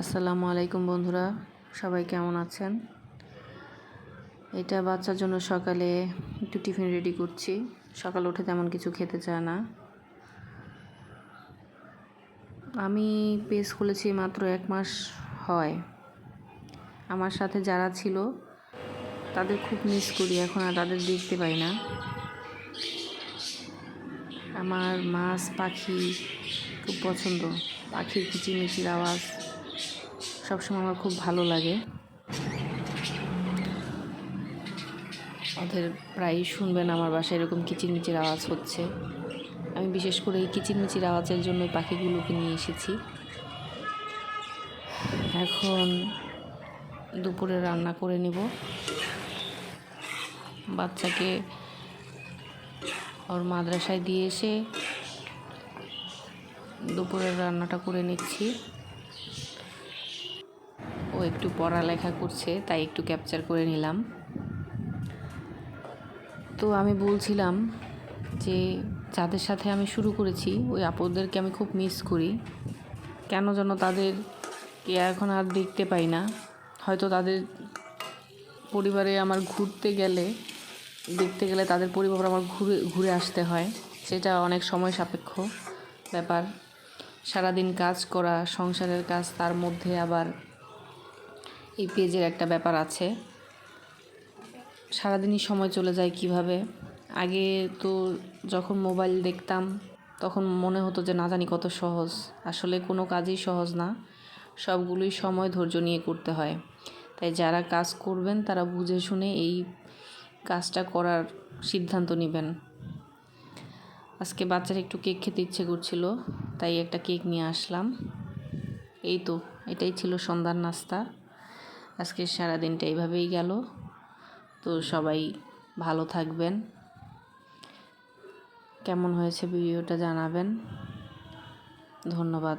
আসসালামু আলাইকুম বন্ধুরা, সবাই কেমন আছেন? এটা বাচ্চার জন্য সকালে একটু টিফিন রেডি করছি। সকালে উঠে তেমন কিছু খেতে চায় না। আমি পেজ খুলেছি মাত্র এক মাস হয়। আমার সাথে যারা ছিল, তাদের খুব মিস করি, এখন আর তাদের দেখতে পাই না। আমার মাছ, পাখি খুব পছন্দ। পাখির কিচিমিচির আওয়াজ। সবসময় আমার খুব ভালো লাগে। ওদের প্রায়ই শুনবেন আমার বাসায় এরকম কিচিরমিচির আওয়াজ হচ্ছে। আমি বিশেষ করে এই কিচিরমিচির আওয়াজের জন্য পাখিগুলোকে নিয়ে এসেছি। এখন দুপুরে রান্না করে নিব। বাচ্চাকে ওর মাদ্রাসায় দিয়ে এসে দুপুরের রান্নাটা করে নিচ্ছি। একটু পড়ালেখা করছে, তাই একটু ক্যাপচার করে নিলাম। তো আমি বলছিলাম যে, যাদের সাথে আমি শুরু করেছি, ওই আপদদেরকে আমি খুব মিস করি। কেন যেন তাদের কে এখন আর দেখতে পাই না। হয়তো তাদের পরিবারে আমার ঘুরতে গেলে, দেখতে গেলে তাদের পরিবার আমার ঘুরে ঘুরে আসতে হয়। সেটা অনেক সময় সাপেক্ষ ব্যাপার। সারাদিন কাজ করা, সংসারের কাজ, তার মধ্যে আবার এই পেজের একটা ব্যাপার আছে। সারাদিনই সময় চলে যায় কীভাবে? আগে তো যখন মোবাইল দেখতাম, তখন মনে হতো যে না জানি কত সহজ। আসলে কোনো কাজই সহজ না। সবগুলোই সময় ধৈর্য নিয়ে করতে হয়। তাই যারা কাজ করবেন, তারা বুঝে শুনে এই কাজটা করার সিদ্ধান্ত নেবেন। আজকে বাচ্চার একটু কেক খেতে ইচ্ছে করছিল, তাই একটা কেক নিয়ে আসলাম। এই তো, এটাই ছিল সন্ধ্যার নাস্তা। আজকে সারা দিনটা এইভাবেই গেল। তো সবাই ভালো থাকবেন। কেমন হয়েছে ভিডিওটা জানাবেন। ধন্যবাদ।